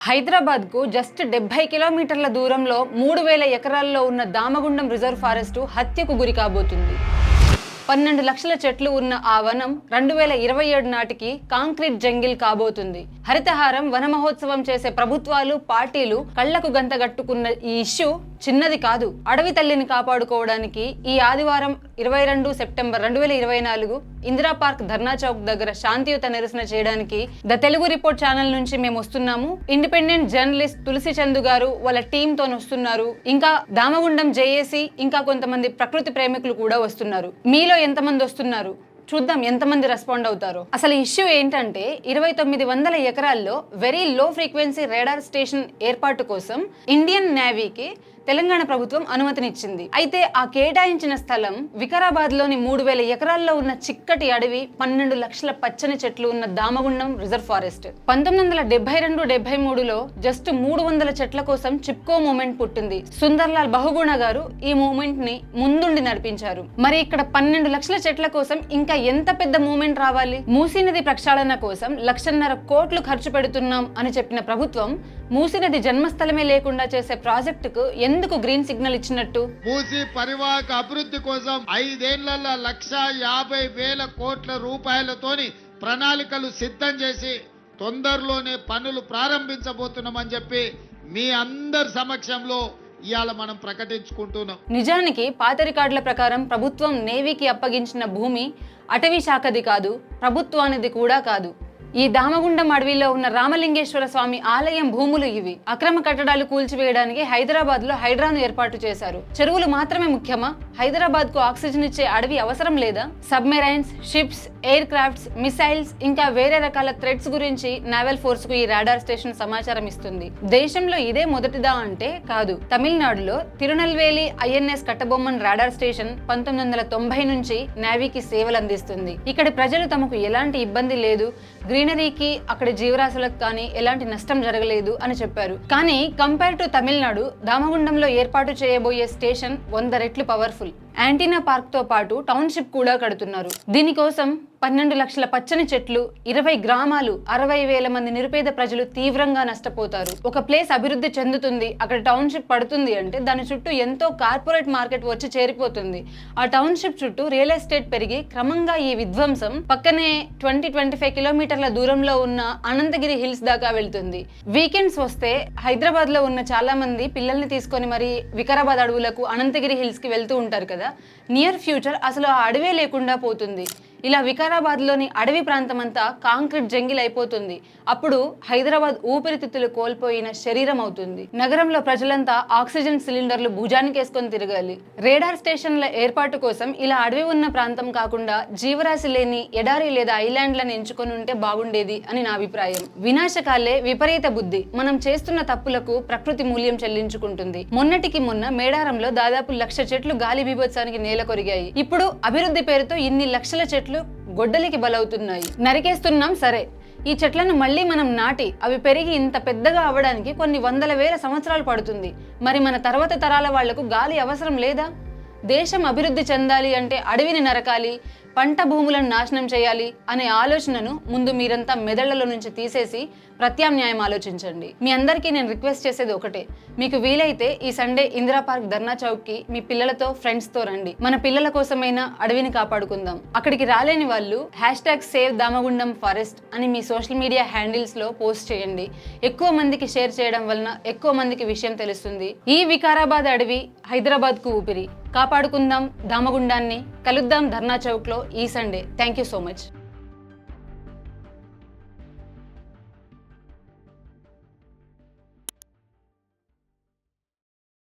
హైదరాబాద్కు జస్ట్ డెబ్బై కిలోమీటర్ల దూరంలో మూడు వేల ఎకరాల్లో ఉన్న దామగుండం రిజర్వ్ ఫారెస్ట్ హత్యకు గురి కాబోతుంది. పన్నెండు లక్షల చెట్లు ఉన్న ఆ వనం రెండు వేల ఇరవై ఏడు నాటికి కాంక్రీట్ జంగిల్ కాబోతుంది. హరితహారం వన మహోత్సవం చేసే ప్రభుత్వాలు పార్టీలు కళ్ళకు గంతగట్టుకున్న ఈ ఇష్యూ చిన్నది కాదు అడవి తల్లిని కాపాడుకోవడానికి ఈ ఆదివారం ఇరవై రెండు సెప్టెంబర్ రెండు వేల ఇరవై నాలుగు ఇందిరా పార్క్ ధర్నా చౌక్ దగ్గర శాంతియుత నిరసన చేయడానికి ద తెలుగు రిపోర్ట్ ఛానల్ నుంచి మేము వస్తున్నాము. ఇండిపెండెంట్ జర్నలిస్ట్ తులసి చందు గారు వాళ్ళ టీమ్తో వస్తున్నారు. ఇంకా దామగుండం జేఏసీ ఇంకా కొంతమంది ప్రకృతి ప్రేమికులు కూడా వస్తున్నారు. మీలో ఎంతమంది వస్తున్నారు? చూద్దాం ఎంతమంది రెస్పాండ్ అవుతారు. అసలు ఇష్యూ ఏంటంటే ఇరవై తొమ్మిది వందల ఎకరాల్లో very low frequency radar station ఏర్పాటు కోసం ఇండియన్ నేవీకి తెలంగాణ ప్రభుత్వం అనుమతినిచ్చింది. అయితే ఆ కేటాయించిన స్థలం వికారాబాద్లోని మూడు వేల ఎకరాల్లో ఉన్న చిక్కటి అడవి పన్నెండు లక్షల పచ్చని చెట్లు ఉన్న దామగుండం రిజర్వ్ ఫారెస్ట్. పంతొమ్మిది వందల డెబ్బై రెండు డెబ్బై మూడులో జస్ట్ మూడు వందల చెట్ల కోసం చిప్కో మూమెంట్ పుట్టింది. సుందర్లాల్ బహుగుణ గారు ఈ మూమెంట్ని ముందుండి నడిపించారు. మరి ఇక్కడ పన్నెండు లక్షల చెట్ల కోసం ఇంకా ఎంత పెద్ద మూమెంట్ రావాలి? మూసీ నది ప్రక్షాళన కోసం లక్షన్నర కోట్లు ఖర్చు పెడుతున్నాం అని చెప్పిన ప్రభుత్వం మూసీ నది జన్మస్థలమే లేకుండా చేసే ప్రాజెక్టుకు ఎంత ఎందుకు గ్రీన్ సిగ్నల్ ఇచ్చినట్టు? మూసి పరివాహక అభివృద్ధి కోసం ఐదేళ్ళలో లక్ష యాభై వేల కోట్ల రూపాయలతోని ప్రణాళికలు సిద్ధం చేసి తొందరలోనే పనులు ప్రారంభించబోతున్నామని చెప్పి మీ అందరి సమక్షంలో ఇవాళ మనం ప్రకటించుకుంటున్నాం. నిజానికి పాత రికార్డుల ప్రకారం ప్రభుత్వం నేవీకి అప్పగించిన భూమి అటవీ శాఖది కాదు ప్రభుత్వానిది కూడా కాదు. ఈ దామగుండం అడవిలో ఉన్న రామలింగేశ్వర స్వామి ఆలయం భూములు ఇవి. అక్రమ కట్టడాలు కూల్చివేయడానికి హైదరాబాద్లో హైడ్రాను ఏర్పాటు చేశారు. చెరువులు మాత్రమే ముఖ్యమా? హైదరాబాద్కు ఆక్సిజన్ ఇచ్చే అడవి అవసరం లేదా? Submarines ships aircrafts missiles ఇంకా వేరే రకాల థ్రెడ్స్ గురించి నావెల్ ఫోర్స్కు ఈ రాడార్ స్టేషన్ సమాచారం ఇస్తుంది. దేశంలో ఇదే మొదటిదా అంటే కాదు. తమిళనాడులో Tirunelveli INS Kattabomman radar station పంతొమ్మిది వందల తొంభై నుంచి నేవీకి సేవలు అందిస్తుంది. ఇక్కడి ప్రజలు తమకు ఎలాంటి ఇబ్బంది లేదు. గ్రీనరీకి అక్కడ జీవరాశులకు కానీ ఎలాంటి నష్టం జరగలేదు అని చెప్పారు. కానీ కంపేర్ టు తమిళనాడు దామగుండంలో ఏర్పాటు చేయబోయే స్టేషన్ వంద రెట్లు పవర్ఫుల్. యాంటీనా పార్క్తో పాటు టౌన్షిప్ కూడా కడుతున్నారు. దీనికోసం పన్నెండు లక్షల పచ్చని చెట్లు ఇరవై గ్రామాలు అరవై వేల మంది నిరుపేద ప్రజలు తీవ్రంగా నష్టపోతారు. ఒక ప్లేస్ అభివృద్ధి చెందుతుంది అక్కడ టౌన్షిప్ పడుతుంది అంటే దాని చుట్టూ ఎంతో కార్పొరేట్ మార్కెట్ వచ్చి చేరిపోతుంది. ఆ టౌన్షిప్ చుట్టూ రియల్ ఎస్టేట్ పెరిగి క్రమంగా ఈ విధ్వంసం పక్కనే ట్వంటీ ట్వంటీ ఫైవ్ కిలోమీటర్ల దూరంలో ఉన్న అనంతగిరి హిల్స్ దాకా వెళ్తుంది. వీకెండ్స్ వస్తే హైదరాబాద్లో ఉన్న చాలా మంది పిల్లల్ని తీసుకొని మరి వికారాబాద్ అడవులకు అనంతగిరి హిల్స్కి వెళ్తూ ఉంటారు కదా. నియర్ ఫ్యూచర్ అసలు ఆ అడవే లేకుండా పోతుంది. ఇలా వికారాబాద్లోని అడవి ప్రాంతమంతా కాంక్రీట్ జంగిలైపోతుంది. అప్పుడు హైదరాబాద్ ఊపిరితిత్తులు కోల్పోయిన శరీరం అవుతుంది. నగరంలో ప్రజలంతా ఆక్సిజన్ సిలిండర్లు భుజానికి వేసుకొని తిరగాలి. రేడార్ స్టేషన్ల ఏర్పాటు కోసం ఇలా అడవి ఉన్న ప్రాంతం కాకుండా జీవరాశి లేని ఎడారి లేదా ఐలాండ్లను ఎంచుకొని ఉంటే బాగుండేది అని నా అభిప్రాయం. వినాశకాలే విపరీత బుద్ధి. మనం చేస్తున్న తప్పులకు ప్రకృతి మూల్యం చెల్లించుకుంటుంది. మొన్నటికి మొన్న మేడారంలో దాదాపు లక్ష చెట్లు గాలి బీభత్సానికి నేల కొరిగాయి ఇప్పుడు అభివృద్ధి పేరుతో ఇన్ని లక్షల చెట్లు గొడ్డలికి బలవుతున్నాయి. నరికేస్తున్నాం సరే. ఈ చెట్లను మళ్ళీ మనం నాటి అవి పెరిగి ఇంత పెద్దగా అవ్వడానికి కొన్ని వందల వేల సంవత్సరాలు పడుతుంది. మరి మన తర్వాత తరాల వాళ్ళకు గాలి అవసరం లేదా? దేశం అభివృద్ధి చెందాలి అంటే అడవిని నరకాలి పంట భూములను నాశనం చేయాలి అనే ఆలోచనను ముందు మీరంతా మెదళ్ళలో నుంచి తీసేసి ప్రత్యామ్నాయం ఆలోచించండి. మీ అందరికీ నేను రిక్వెస్ట్ చేసేది ఒకటే. మీకు వీలైతే ఈ సండే ఇందిరా పార్క్ ధర్నా చౌక్కి మీ పిల్లలతో ఫ్రెండ్స్తో రండి. మన పిల్లల కోసమైనా అడవిని కాపాడుకుందాం. అక్కడికి రాలేని వాళ్ళు hashtag save Damagundam forest అని మీ సోషల్ మీడియా హ్యాండిల్స్లో పోస్ట్ చేయండి. ఎక్కువ మందికి షేర్ చేయడం వలన ఎక్కువ మందికి విషయం తెలుస్తుంది. ఈ వికారాబాద్ అడవి హైదరాబాద్కు ఊపిరి. కాపాడుకుందాం దామగుండాన్ని. కలుద్దాం ధర్నా చౌక్లో ఈ Sunday. Thank you so much